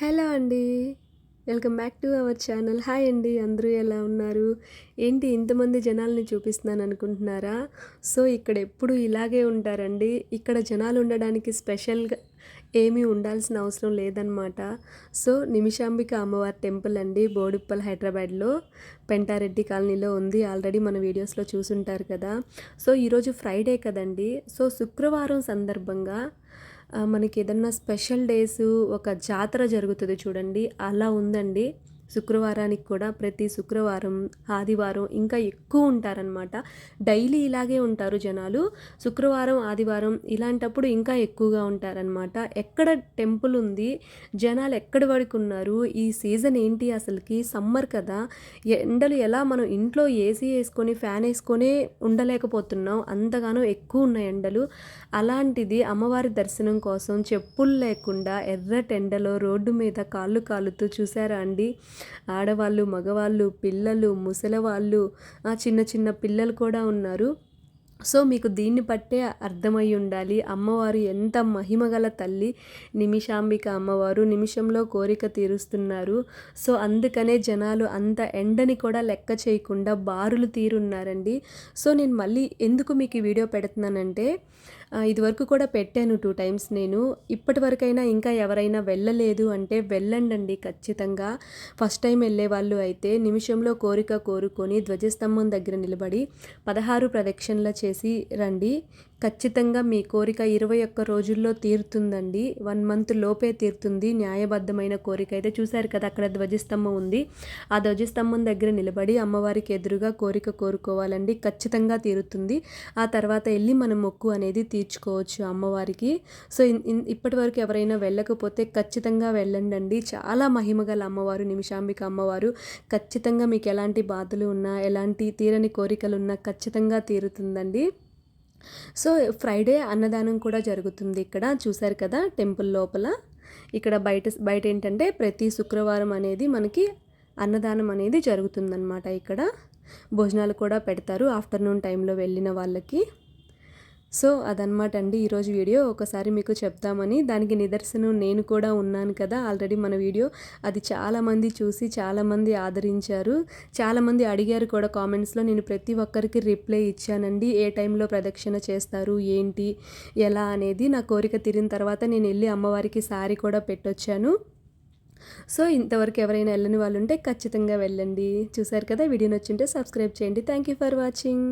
Hello అండి. Welcome back to our channel. Hi అండి. అందరూ ఎలా ఉన్నారు? ఏంటి ఇంతమంది జనాల్ని చూపిస్తున్నాను అనుకుంటున్నారా? సో ఇక్కడ ఎప్పుడు ఇలాగే ఉంటారండి. ఇక్కడ జనాలు ఉండడానికి స్పెషల్గా ఏమీ ఉండాల్సిన అవసరం లేదనమాట సో నిమిషాంబిక అమ్మవారి టెంపుల్ అండి. బోడుప్పల్ హైదరాబాద్లో పెంటారెడ్డి కాలనీలో ఉంది. ఆల్రెడీ మన వీడియోస్లో చూసుంటారు కదా. సో ఈరోజు ఫ్రైడే కదండి. సో శుక్రవారం సందర్భంగా మనకి ఏదన్నా స్పెషల్ డేస్ ఒక జాతర జరుగుతుంది చూడండి అలా ఉందండి. శుక్రవారానికి కూడా ప్రతి శుక్రవారం ఆదివారం ఇంకా ఎక్కువ ఉంటారనమాట డైలీ ఇలాగే ఉంటారు జనాలు. శుక్రవారం ఆదివారం ఇలాంటప్పుడు ఇంకా ఎక్కువగా ఉంటారనమాట ఎక్కడ టెంపుల్ ఉంది జనాలు ఎక్కడ వరకు ఉన్నారు ఈ సీజన్ ఏంటి అసలుకి? సమ్మర్ కదా. ఎండలు ఎలా మనం ఇంట్లో ఏసీ వేసుకొని ఫ్యాన్ వేసుకొనే ఉండలేకపోతున్నాం. అంతగానో ఎక్కువ ఉన్నాయి ఎండలు. అలాంటిది అమ్మవారి దర్శనం కోసం చెప్పులు లేకుండా ఎర్రటెండలో రోడ్డు మీద కాళ్ళు కాలుతూ చూసారా అండి? ఆడవాళ్ళు మగవాళ్ళు పిల్లలు ముసలివాళ్ళు చిన్న చిన్న పిల్లలు కూడా ఉన్నారు. సో మీకు దీన్ని బట్టే అర్థమై ఉండాలి. అమ్మవారు ఎంత మహిమగల తల్లి. నిమిషాంబిక అమ్మవారు నిమిషంలో కోరిక తీరుస్తున్నారు. సో అందుకనే జనాలు అంత ఎండని కూడా లెక్క చేయకుండా బారులు తీరున్నారండి. సో నేను మళ్ళీ ఎందుకు మీకు ఈ వీడియో పెడుతున్నానంటే ఇదివరకు కూడా పెట్టాను టూ టైమ్స్ నేను. ఇప్పటి వరకైనా ఇంకా ఎవరైనా వెళ్ళలేదు అంటే వెళ్ళండి ఖచ్చితంగా. ఫస్ట్ టైం వెళ్ళే వాళ్ళు అయితే నిమిషంలో కోరిక కోరుకొని ధ్వజస్తంభం దగ్గర నిలబడి పదహారు ప్రదక్షిణలు చేసి రండి. ఖచ్చితంగా మీ కోరిక ఇరవై ఒక్క రోజుల్లో తీరుతుందండి. వన్ మంత్ లోపే తీరుతుంది. న్యాయబద్ధమైన కోరిక అయితే చూశారు కదా అక్కడ ధ్వజస్తంభం ఉంది. ఆ ధ్వజస్తంభం దగ్గర నిలబడి అమ్మవారికి ఎదురుగా కోరిక కోరుకోవాలండి. ఖచ్చితంగా తీరుతుంది. ఆ తర్వాత వెళ్ళి మనం మొక్కు అనేది తీర్చుకోవచ్చు అమ్మవారికి. సో ఇప్పటి వరకు ఎవరైనా వెళ్ళకపోతే ఖచ్చితంగా వెళ్ళండి చాలా మహిమగల అమ్మవారు నిమిషాంబిక అమ్మవారు. ఖచ్చితంగా మీకు ఎలాంటి బాధలు ఉన్నా ఎలాంటి తీరని కోరికలు ఉన్నా ఖచ్చితంగా తీరుతుందండి. సో ఫ్రైడే అన్నదానం కూడా జరుగుతుంది ఇక్కడ. చూశారు కదా టెంపుల్ లోపల. ఇక్కడ బయట బయట ఏంటంటే ప్రతి శుక్రవారం అనేది మనకి అన్నదానం అనేది జరుగుతుందన్నమాట ఇక్కడ. భోజనాలు కూడా పెడతారు ఆఫ్టర్నూన్ టైంలో వెళ్ళిన వాళ్ళకి. సో అదనమాట అండి ఈరోజు వీడియో. ఒకసారి మీకు చెప్తామని దానికి నిదర్శనం నేను కూడా ఉన్నాను కదా ఆల్రెడీ మన వీడియో. అది చాలామంది చూసి చాలామంది ఆదరించారు. చాలామంది అడిగారు కూడా కామెంట్స్లో. నేను ప్రతి ఒక్కరికి రిప్లై ఇచ్చానండి. ఏ టైంలో ప్రదక్షిణ చేస్తారు? ఏంటి? ఎలా అనేది నా కోరిక తీరిన తర్వాత నేను వెళ్ళి అమ్మవారికి సారీ కూడా పెట్టొచ్చాను. సో ఇంతవరకు ఎవరైనా వెళ్ళని వాళ్ళు ఉంటే ఖచ్చితంగా వెళ్ళండి. చూసారు కదా వీడియో నచ్చింటే సబ్స్క్రైబ్ చేయండి. Thank you for watching.